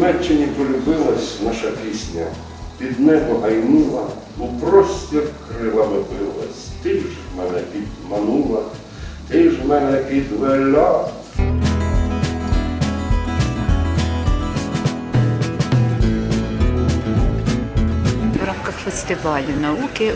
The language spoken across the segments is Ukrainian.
Німеччині полюбилась наша пісня, під небо гайнула, у простір крила билась. Ти ж мене підманула, ти ж мене підвела. Фестивалю науки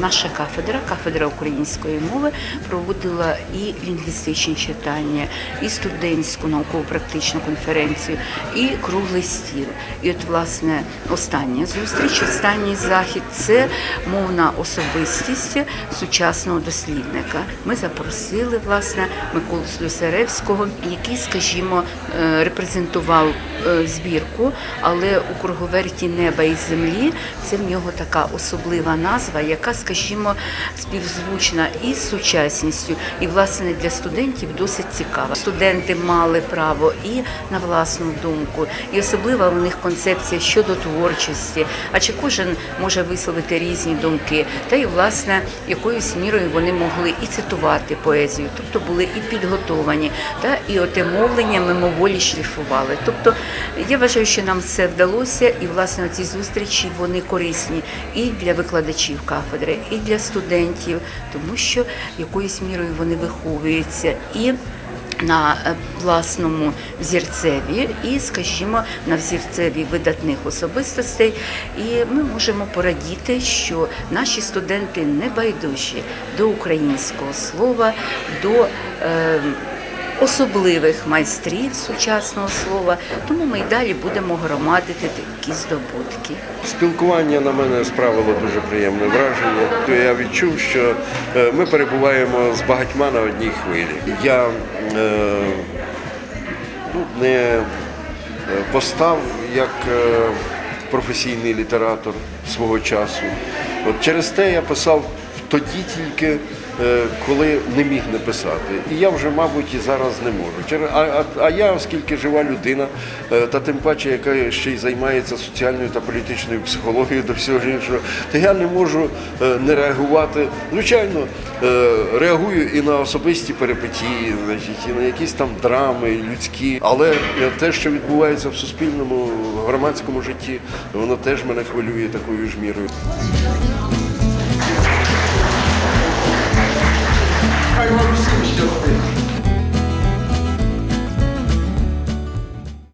наша кафедра, кафедра української мови, проводила і лінгвістичні читання, і студентську науково-практичну конференцію, і круглий стіл. І от, власне, остання зустріч, останній захід це мовна особистість сучасного дослідника. Ми запросили власне Миколу Слюсаревського, який, скажімо, е, репрезентував е, збірку, але у круговерті неба і землі це в нього така особлива назва, яка, скажімо, співзвучна із сучасністю, і власне для студентів досить цікава. Студенти мали право і на власну думку, і особлива у них концепція щодо творчості. А чи кожен може висловити різні думки? Та й власне якоюсь мірою вони могли і цитувати поезію, тобто були і підготовані, та і оте мовлення мимоволі шліфували. Тобто я вважаю, що нам це вдалося, і власне ці зустрічі вони корисні і для викладачів кафедри, і для студентів, тому що якоюсь мірою вони виховуються і. На е, власному взірцеві і, скажімо, на взірцеві видатних особистостей, і ми можемо порадіти, що наші студенти не байдужі до українського слова, до е, особливих майстрів сучасного слова. Тому ми й далі будемо громадити такі здобутки. Спілкування на мене справило дуже приємне враження. Я відчув, що е, ми перебуваємо з багатьма на одній хвилі. Я е, ну, не е, постав як професійний літератор свого часу. От через те я писав тоді тільки. Е, Коли не міг не писати, і я вже, мабуть, і зараз не можу. А, а, а я, оскільки жива людина, е, та тим паче, яка ще й займається соціальною та політичною психологією до всього іншого, то я не можу е, не реагувати. Звичайно, реагую і на особисті перипетії, і на якісь там драми людські. Але те, що відбувається в суспільному громадському житті, воно теж мене хвилює такою ж мірою.